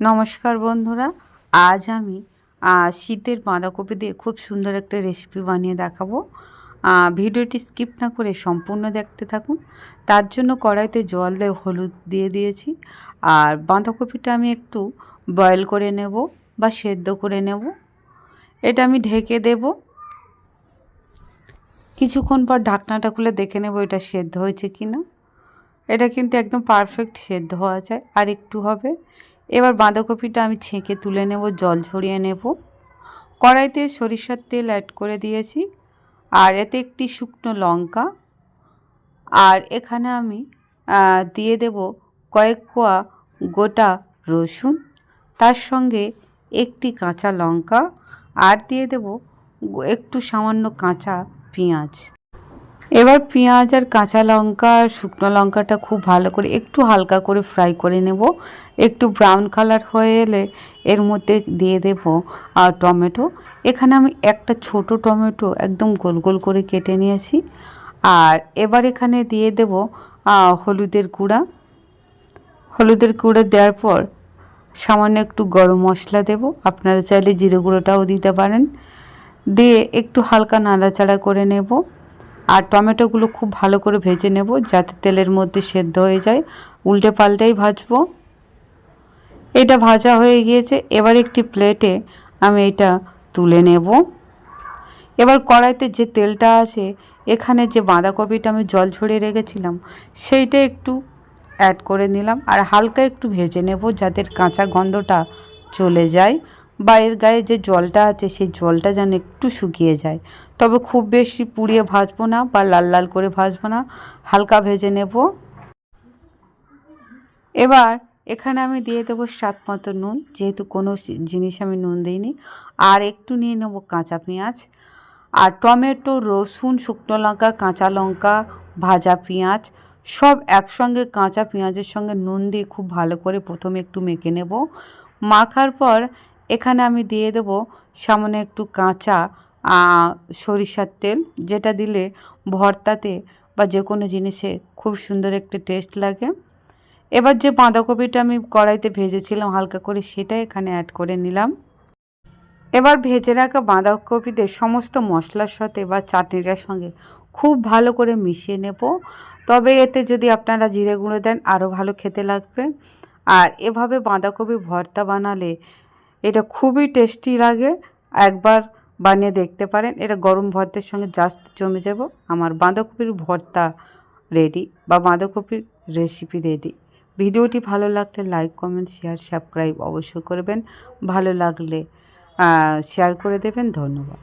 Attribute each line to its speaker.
Speaker 1: নমস্কার বন্ধুরা, আজ আমি শীতের বাঁধাকপি দিয়ে খুব সুন্দর একটা রেসিপি বানিয়ে দেখাবো। ভিডিওটি স্কিপ না করে সম্পূর্ণ দেখতে থাকুন। তার জন্য কড়াইতে জল দিয়ে হলুদ দিয়ে দিয়েছি। আর বাঁধাকপিটা আমি একটু বয়েল করে নেব বা সেদ্ধ করে নেব। এটা আমি ঢেকে দেব। কিছুক্ষণ পর ঢাকনাটা খুলে দেখে নেব এটা সেদ্ধ হয়েছে কি না এটা কিন্তু একদম পারফেক্ট সেদ্ধ হওয়া যায়। আর একটু হবে। এবার বাঁধাকপিটা আমি ছেঁকে তুলে নেব, জল ঝরিয়ে নেব। কড়াইতে সরিষার তেল অ্যাড করে দিয়েছি। আর এতে একটি শুকনো লঙ্কা। আর এখানে আমি দিয়ে দেব কয়েক কোয়া গোটা রসুন। তার সঙ্গে একটি কাঁচা লঙ্কা। আর দিয়ে দেব একটু সামান্য কাঁচা পেঁয়াজ। এবার পেঁয়াজ আর কাঁচা লঙ্কা আর শুকনো লঙ্কাটা খুব ভালো করে একটু হালকা করে ফ্রাই করে নেব। একটু ব্রাউন কালার হয়ে এলে এর মধ্যে দিয়ে দেব আর টমেটো। এখানে আমি একটা ছোট টমেটো একদম গোল গোল করে কেটে নিয়েছি। আর এবার এখানে দিয়ে দেব হলুদের গুঁড়া। হলুদের গুঁড়ো দেওয়ার পর সামান্য একটু গরম মশলা দেব। আপনারা চাইলে জিরে গুঁড়োটাও দিতে পারেন। দিয়ে একটু হালকা নাড়াচাড়া করে নেব। আর টমেটোগুলো খুব ভালো করে ভেজে নেব যাতে তেলের মধ্যে সেদ্ধ হয়ে যায়। উল্টে পাল্টাই ভাজবো। এটা ভাজা হয়ে গিয়েছে। এবার একটি প্লেটে আমি এটা তুলে নেব। এবার কড়াইতে যে তেলটা আছে, এখানে যে বাঁধাকপিটা আমি জল ঝরিয়ে রেখেছিলাম, সেইটা একটু অ্যাড করে নিলাম। আর হালকা একটু ভেজে নেব যাতে কাঁচা গন্ধটা চলে যায়। বা গায়ে যে জলটা আছে, সেই জলটা যেন একটু শুকিয়ে যায়। তবে খুব বেশি পুড়িয়ে ভাজবো না বা লাল লাল করে ভাজবো না, হালকা ভেজে নেব। এবার এখানে আমি দিয়ে দেবো স্বাদ মতো নুন, যেহেতু কোনো জিনিস আমি নুন দিইনি। আর একটু নিয়ে নেব কাঁচা পেঁয়াজ। আর টমেটো, রসুন, শুকনো লঙ্কা, কাঁচা লঙ্কা, ভাজা পেঁয়াজ, সব একসঙ্গে কাঁচা পেঁয়াজের সঙ্গে নুন দিয়ে খুব ভালো করে প্রথমে একটু মেখে নেব। মাখার পর এখানে আমি দিয়ে দেব সামনে একটু কাঁচা সরিষার তেল, যেটা দিলে ভর্তাতে বা যে কোনো জিনিসে খুব সুন্দর একটা টেস্ট লাগে। এবার যে বাঁধাকপিটা আমি কড়াইতে ভেজেছিলাম, হালকা করে সেটা এখানে অ্যাড করে নিলাম। এবার ভেজে রাখা বাঁধাকপিতে সমস্ত মশলার সাথে বা চাটনিটার সঙ্গে খুব ভালো করে মিশিয়ে নেব। তবে এতে যদি আপনারা জিরে গুঁড়ো দেন, আরও ভালো খেতে লাগবে। আর এভাবে বাঁধাকপি ভর্তা বানালে এটা খুবই টেস্টি লাগে। একবার বানিয়ে দেখতে পারেন। এটা গরম ভর্তের সঙ্গে জাস্ট জমে যাব। আমার বাঁধাকপির ভর্তা রেডি বা বাঁধাকপির রেসিপি রেডি ভিডিওটি ভালো লাগলে লাইক কমেন্ট শেয়ার সাবস্ক্রাইব অবশ্যই করবেন। ভালো লাগলে শেয়ার করে দেবেন। ধন্যবাদ।